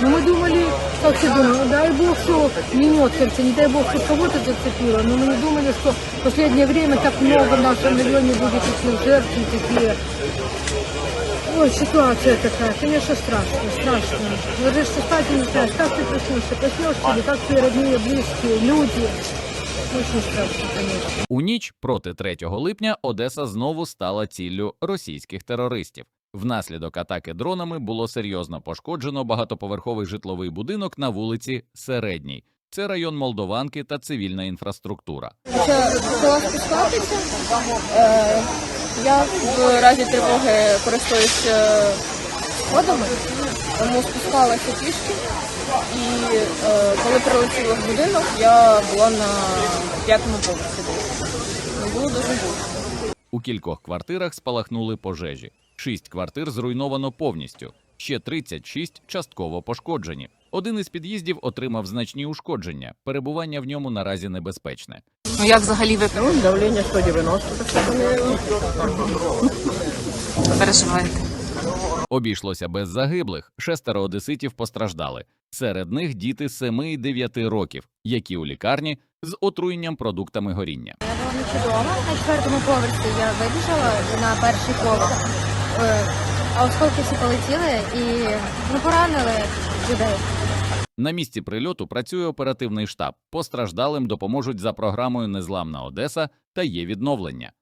Но мы думали, как все думали, ну, дай бог, что минется, не дай бог, что кого-то зацепило. Но мы не думали, что в последнее время так много в нашем районе будет таких жертв, и такие Ой, ситуация такая, конечно, страшно, страшно. Ложишься спать и не знаешь, как ты проснешься, проснешься или как твои родные, близкие, люди. Очень страшно, конечно. У ніч проти 3 липня Одеса знову стала ціллю російських терористів. Внаслідок атаки дронами було серйозно пошкоджено багатоповерховий житловий будинок на вулиці Середній. Це район Молдованки та цивільна інфраструктура. Е, Я в разі тривоги користуюсь е, сходами, тому спускалася пішки. І е, коли прилетіла в будинок, я була на п'ятому поверсі. Було дуже гучно. У кількох квартирах спалахнули пожежі. Шість квартир зруйновано повністю, ще 36 частково пошкоджені. Один із під'їздів отримав значні ушкодження. Перебування в ньому наразі небезпечне. Ну як взагалі ви Ну, давлення 190, так що поміряно. переживаєте? Обійшлося без загиблих. Шестеро одеситів постраждали. Серед них діти 7 і 9 років, які у лікарні з отруєнням продуктами горіння. Я була вдома на четвертому поверсі. Я вибіжала на перший поверх. А осколки полетіли і ну, поранили людей. На місці прильоту працює оперативний штаб. Постраждалим допоможуть за програмою Незламна Одеса та є відновлення.